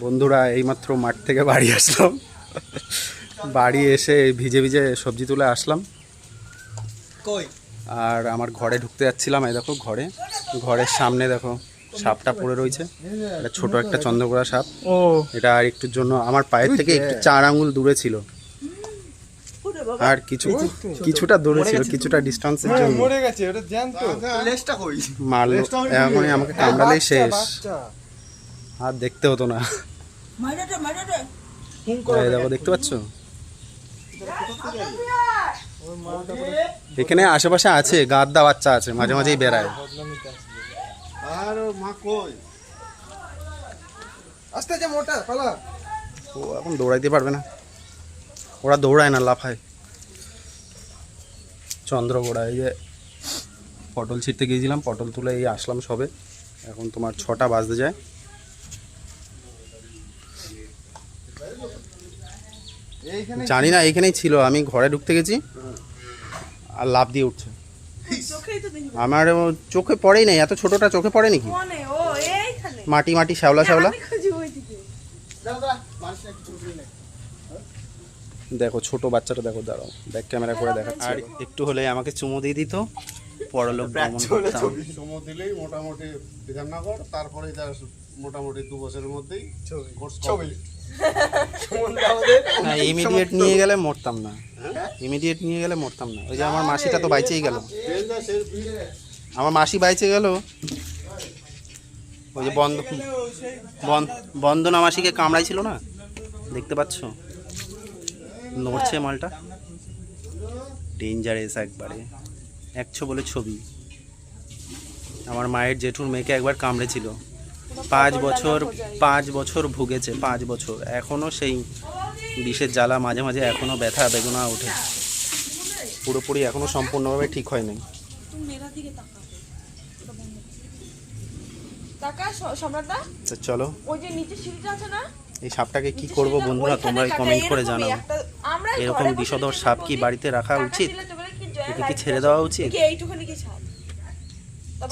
বন্ধুরা এইমাত্র মাঠ থেকে বাড়ি আসলাম। বাড়ি এসে ভিজে ভিজে সবজি তুলে আসলাম। আর আমার ঘরে ঢুকতে যাচ্ছিলাম এই দেখো ঘরে। ঘরের সামনে দেখো সাপটা পড়ে রয়েছে। এটা ছোট একটা চন্দ্রকোড়া সাপ। ও। এটা আর একটুর জন্য আমার পায়ের থেকে একটু চার আঙুল দূরে ছিল। আর কিছু কিছুটা দূরে ছিল কিছুটা ডিস্টেন্সের জন্য। মরে গেছে ওটা জ্যান্ত। লেজটা কই? মারলো। এখনই আমাকে কামড়ালেই শেষ। আর দেখতে হতো না। দেখো দেখতে পাচ্ছ? এখানে আশেপাশে আছে গাদ্দা বাচ্চা আছে মাঝে মাঝেই বেড়ায়। আর মা কই? আস্তে যে মোটা পালা। ও এখন দৌড়াইতে পারবে না। ওরা দৌড়ায় না লাফায়। চন্দ্রগোড়া এই যে পটল ছিঁড়তে গিয়েছিলাম পটল তুলে এই আসলাম সবে। এখন তোমার ছটা বাজতে যায়। জানি না এইখানেই ছিল। আমি ঘরে ঢুকতে গেছি। আর লাভ দিয়ে উঠছে। আমার চোখে পড়েই নাই। এত ছোটটা চোখে পড়ে নাকি? মনে মাটি মাটি শ্যাওলা শ্যাওলা। করি না। দেখো ছোট বাচ্চাটা দেখো দাঁড়াও। ব্যাক ক্যামেরা করে দেখাচ্ছি। আর একটু হলে আমাকে চুমো দিয়ে দিত। পরলোক ভ্রমণ করতাম। সময় দিলেই মোটামুটি বিধাননগর তারপরে তার মোটামুটি দু বছরের মধ্যেই কোর্স ছবি। হ্যাঁ ইমিডিয়েট নিয়ে গেলে মরতাম না। ইমিডিয়েট নিয়ে গেলে মরতাম না। ওই যে আমার মাসিটা তো বাইচেই গেল। আমার মাসি বাইচে গেল। ওই যে বন্ধ বন- বন্দনা মাসিকে কামড়াইছিল না? দেখতে পাচ্ছ? নড়ছে মালটা। ডেঞ্জারেস একবারে। একশো বলে ছবি। আমার মায়ের জেঠুর মেয়েকে একবার কামড়েছিল। পাঁচ বছর পাঁচ বছর ভুগেছে পাঁচ বছর। এখনও সেই বিষের জ্বালা মাঝে মাঝে এখনও ব্যথা বেদনা ওঠে। পুরোপুরি এখনও সম্পূর্ণভাবে ঠিক হয় নাই চলো। এই সাপটাকে কি করব বন্ধুরা? তোমরা কমেন্ট করে জানাও। এরকম বিষধর সাপ কি বাড়িতে রাখা উচিত? দিলে কি ছেড়ে দেওয়া উচিত? এইটুখানি কি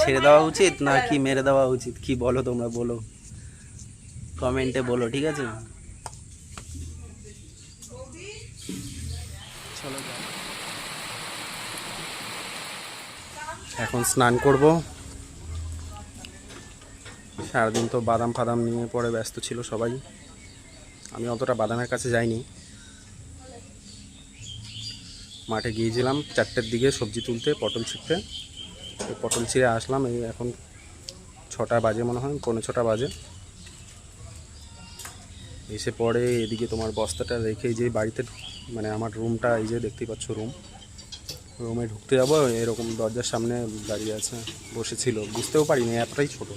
ছেড়ে দেওয়া উচিত না কি মেরে দেওয়া উচিত? কি বলো তোমরা বলো। কমেন্টে বলো ঠিক আছে? চলো এখন স্নান করব। সারাদিন তো বাদাম ফাদাম নিয়ে পরে ব্যস্ত ছিল সবাই। আমি অতটা বাদামের কাছে যাইনি। মাঠে গিয়েছিলাম চারটের দিকে সবজি তুলতে পটল এই পটল ছিঁড়ে আসলাম, এই এখন ছটা বাজে মনে হয়, পৌনে ছটা বাজে। এসে পরে এদিকে তোমার বস্তাটা রেখে যে বাড়িতে মানে আমার রুমটা, এই যে দেখতেই পাচ্ছ রুম। রুমে ঢুকতে যাব, এরকম দরজার সামনে দাঁড়িয়ে আছে, বসেছিল। বুঝতেও পারিনি, এতটাই ছোট।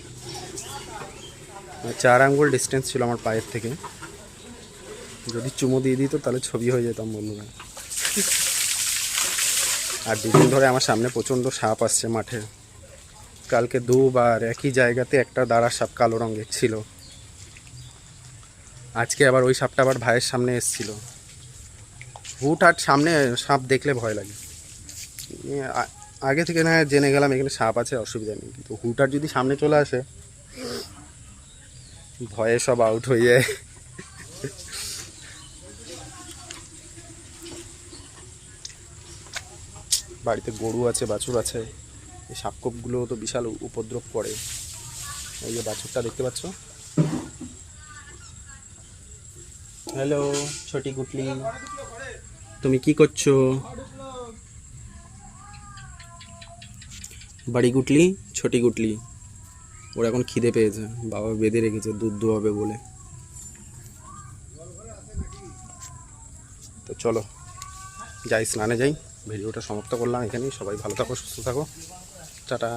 চার আঙ্গুল ডিস্টেন্স ছিল আমার পায়ের থেকে। যদি চুমো দিয়ে দিত, তাহলে ছবি হয়ে যেতাম বন্ধুরা। আর দুদিন ধরে আমার সামনে প্রচণ্ড সাপ আসছে মাঠে। কালকে দুবার একই জায়গাতে একটা দাঁড়া সাপ কালো রঙের ছিল। আজকে আবার ওই সাপটা আবার ভাইয়ের সামনে এসেছিল। হুটহাট সামনে সাপ দেখলে ভয় লাগে। আগে থেকে না জেনে গেলাম এখানে সাপ আছে, অসুবিধা নেই। কিন্তু হুটহাট যদি সামনে চলে আসে, ভয়ে সব আউট হয়ে যায়। বাড়িতে গরু আছে বাছুর আছে এই সাপকোপগুলো তো বিশাল উপদ্রব করে। এই যে বাছুরটা দেখতে পাচ্ছ? হ্যালো ছোটি গুটলি। তুমি কি করছ? বাড়ি গুটলি ছোটি গুটলি। ওর এখন খিদে পেয়েছে বাবা বেঁধে রেখেছে দুধ দোয়াবে বলে। তো চলো যাই স্নানে যাই। ভিডিওটা সমাপ্ত করলাম এখানেই। সবাই ভালো থাকো সুস্থ থাকো। টাটা।